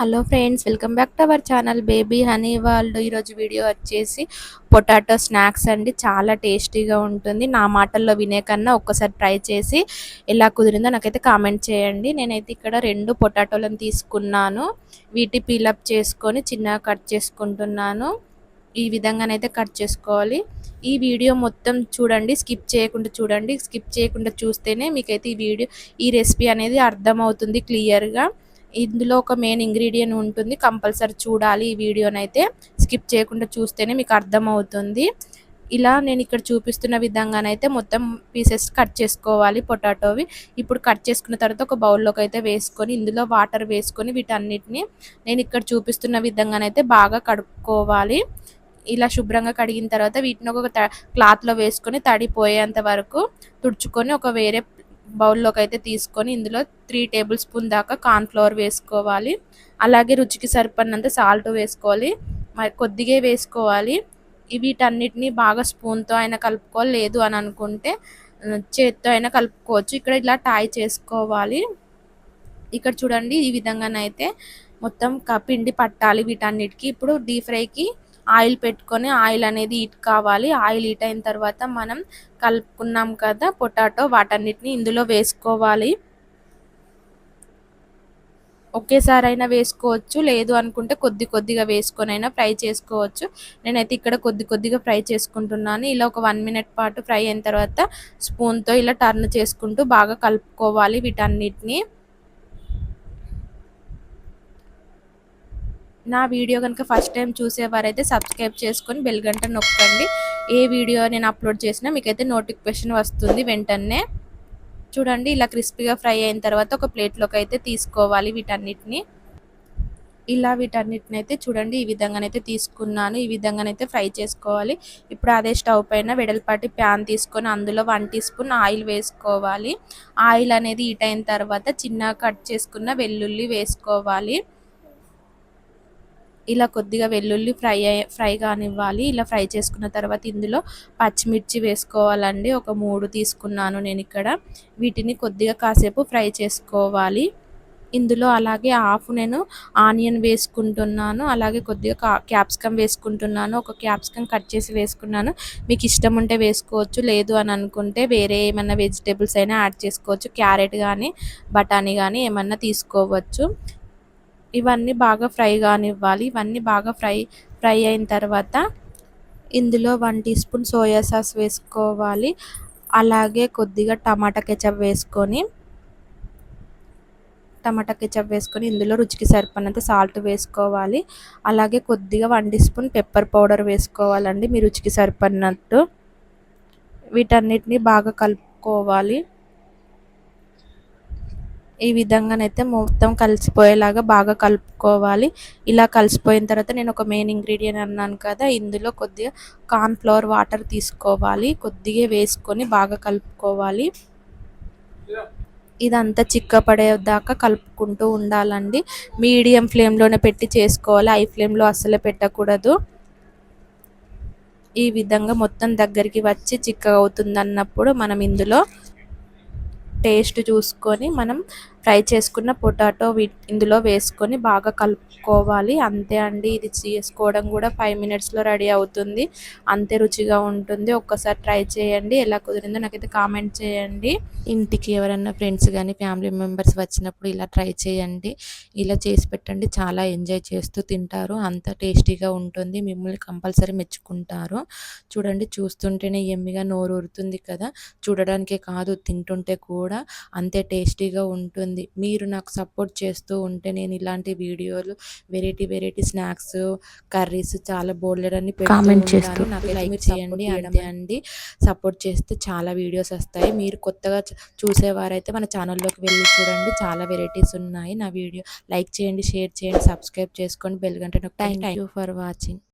Hello friends welcome back to our channel baby honey వాళ్ళు ఈరోజు video వచ్చేసి potato snacks అండి. చాలా టేస్టీగా ఉంటుంది. నా మాటల్లో వినే కన్నా ఒక్కసారి ట్రై చేసి ఎలా కుదిరిందో నాకైతే కామెంట్ చేయండి. నేనైతే ఇక్కడ రెండు పొటాటోలను తీసుకున్నాను. వీటి పీలప్ చేసుకొని చిన్నగా కట్ చేసుకుంటున్నాను. ఈ విధంగానైతే కట్ చేసుకోవాలి. ఈ వీడియో మొత్తం చూడండి స్కిప్ చేయకుండా చూడండి. స్కిప్ చేయకుండా చూస్తేనే మీకైతే ఈ వీడియో ఈ రెసిపీ అనేది అర్థమవుతుంది క్లియర్గా. ఇందులో ఒక మెయిన్ ఇంగ్రీడియంట్ ఉంటుంది. కంపల్సరీ చూడాలి ఈ వీడియోనైతే. స్కిప్ చేయకుండా చూస్తేనే మీకు అర్థమవుతుంది. ఇలా నేను ఇక్కడ చూపిస్తున్న విధంగానైతే మొత్తం పీసెస్ కట్ చేసుకోవాలి పొటాటోవి. ఇప్పుడు కట్ చేసుకున్న తర్వాత ఒక బౌల్లోకి అయితే వేసుకొని ఇందులో వాటర్ వేసుకొని వీటన్నిటిని నేను ఇక్కడ చూపిస్తున్న విధంగానైతే బాగా కడుక్కోవాలి. ఇలా శుభ్రంగా కడిగిన తర్వాత వీటిని ఒక క్లాత్లో వేసుకొని తడిపోయేంత వరకు తుడుచుకొని ఒక వేరే బౌల్లోకి అయితే తీసుకొని ఇందులో త్రీ టేబుల్ స్పూన్ దాకా కార్న్ఫ్లవర్ వేసుకోవాలి. అలాగే రుచికి సరిపడినంత సాల్ట్ వేసుకోవాలి. మరి కొద్దిగా వేసుకోవాలి. వీటన్నిటిని బాగా స్పూన్తో అయినా కలుపుకోవాలి. లేదు అని అనుకుంటే చేత్తో అయినా కలుపుకోవచ్చు. ఇక్కడ ఇలా టాయ్ చేసుకోవాలి. ఇక్కడ చూడండి ఈ విధంగానైతే మొత్తం పిండి పట్టాలి వీటన్నిటికి. ఇప్పుడు డీప్ ఫ్రైకి ఆయిల్ పెట్టుకొని ఆయిల్ అనేది హీట్ కావాలి. ఆయిల్ హీట్ అయిన తర్వాత మనం కలుపుకున్నాం కదా పొటాటో వాటన్నిటిని ఇందులో వేసుకోవాలి. ఒకేసారి అయినా వేసుకోవచ్చు. లేదు అనుకుంటే కొద్ది కొద్దిగా వేసుకొని అయినా ఫ్రై చేసుకోవచ్చు. నేనైతే ఇక్కడ కొద్ది కొద్దిగా ఫ్రై చేసుకుంటున్నాను. ఇలా ఒక వన్ మినిట్ పాటు ఫ్రై అయిన తర్వాత స్పూన్తో ఇలా టర్న్ చేసుకుంటూ బాగా కలుపుకోవాలి వీటన్నిటిని. నా వీడియో కనుక ఫస్ట్ టైం చూసేవారైతే సబ్స్క్రైబ్ చేసుకొని బెల్ గంట నొక్కండి. ఏ వీడియో నేను అప్లోడ్ చేసినా మీకైతే నోటిఫికేషన్ వస్తుంది వెంటనే. చూడండి ఇలా క్రిస్పీగా ఫ్రై అయిన తర్వాత ఒక ప్లేట్లోకి అయితే తీసుకోవాలి వీటన్నిటిని. ఇలా వీటన్నిటిని అయితే చూడండి ఈ విధంగానైతే తీసుకున్నాను. ఈ విధంగానైతే ఫ్రై చేసుకోవాలి. ఇప్పుడు అదే స్టవ్ పైన వెడల్పాటి ప్యాన్ తీసుకొని అందులో వన్ టీ స్పూన్ ఆయిల్ వేసుకోవాలి. ఆయిల్ అనేది హీట్ అయిన తర్వాత చిన్నగా కట్ చేసుకున్న వెల్లుల్లి వేసుకోవాలి. ఇలా కొద్దిగా వెల్లుల్లి ఫ్రై ఫ్రై కానివ్వాలి. ఇలా ఫ్రై చేసుకున్న తర్వాత ఇందులో పచ్చిమిర్చి వేసుకోవాలండి. ఒక మూడు తీసుకున్నాను నేను ఇక్కడ. వీటిని కొద్దిగా కాసేపు ఫ్రై చేసుకోవాలి. ఇందులో అలాగే హాఫ్ నేను ఆనియన్ వేసుకుంటున్నాను. అలాగే కొద్దిగా క్యాప్సికమ్ వేసుకుంటున్నాను. ఒక క్యాప్సికమ్ కట్ చేసి వేసుకున్నాను. మీకు ఇష్టం ఉంటే వేసుకోవచ్చు. లేదు అని అనుకుంటే వేరే ఏమైనా వెజిటేబుల్స్ అయినా యాడ్ చేసుకోవచ్చు. క్యారెట్ కానీ బఠానీ కానీ ఏమన్నా తీసుకోవచ్చు. ఇవన్నీ బాగా ఫ్రై కానివ్వాలి. ఇవన్నీ బాగా ఫ్రై ఫ్రై అయిన తర్వాత ఇందులో one teaspoon soya sauce వేసుకోవాలి. అలాగే కొద్దిగా టమాటా కెచప్ వేసుకొని టమాటా కెచప్ వేసుకొని ఇందులో రుచికి సరిపడినంత సాల్ట్ వేసుకోవాలి. అలాగే కొద్దిగా one teaspoon pepper powder వేసుకోవాలండి మీ రుచికి సరిపడినట్టు. వీటన్నిటిని బాగా కలుపుకోవాలి. ఈ విధంగానైతే మొత్తం కలిసిపోయేలాగా బాగా కలుపుకోవాలి. ఇలా కలిసిపోయిన తర్వాత నేను ఒక మెయిన్ ఇంగ్రీడియంట్ అన్నాను కదా ఇందులో కొద్దిగా కార్న్ఫ్లవర్ వాటర్ తీసుకోవాలి. కొద్దిగా వేసుకొని బాగా కలుపుకోవాలి. ఇదంతా చిక్కపడేదాకా కలుపుకుంటూ ఉండాలండి. మీడియం ఫ్లేమ్లోనే పెట్టి చేసుకోవాలి. హై ఫ్లేమ్లో అస్సలు పెట్టకూడదు. ఈ విధంగా మొత్తం దగ్గరికి వచ్చి చిక్కగా అవుతుంది అన్నప్పుడు మనం ఇందులో టేస్ట్ చూసుకొని మనం ఫ్రై చేసుకున్న పొటాటో ఇందులో వేసుకొని బాగా కలుపుకోవాలి. అంతే అండి. ఇది చేసుకోవడం కూడా ఫైవ్ మినిట్స్లో రెడీ అవుతుంది. అంతే రుచిగా ఉంటుంది. ఒక్కసారి ట్రై చేయండి. ఎలా కుదిరిందో నాకైతే కామెంట్ చేయండి. ఇంటికి ఎవరైనా ఫ్రెండ్స్ కానీ ఫ్యామిలీ మెంబర్స్ వచ్చినప్పుడు ఇలా ట్రై చేయండి. ఇలా చేసి పెట్టండి. చాలా ఎంజాయ్ చేస్తూ తింటారు. అంత టేస్టీగా ఉంటుంది. మిమ్మల్ని కంపల్సరీ మెచ్చుకుంటారు. చూడండి చూస్తుంటేనే ఎమ్మిగా నోరు ఊరుతుంది కదా. చూడడానికే కాదు తింటుంటే కూడా అంతే టేస్టీగా ఉంటుంది. ఉంటుంది. మీరు నాకు సపోర్ట్ చేస్తూ ఉంటే నేను ఇలాంటి వీడియోలు వెరైటీ వెరైటీ స్నాక్స్ కర్రీస్ చాలా బోల్డెడని కామెంట్ చేస్తూ నాకు లైక్ చేయండి అంతే అండి. సపోర్ట్ చేస్తే చాలా వీడియోస్ వస్తాయి. మీరు కొత్తగా చూసేవారైతే మన ఛానల్లోకి వెళ్ళి చూడండి. చాలా వెరైటీస్ ఉన్నాయి నా వీడియో. లైక్ చేయండి షేర్ చేయండి సబ్స్క్రైబ్ చేసుకోండి. బెల్ గంట థ్యాంక్ యూ ఫర్ వాచింగ్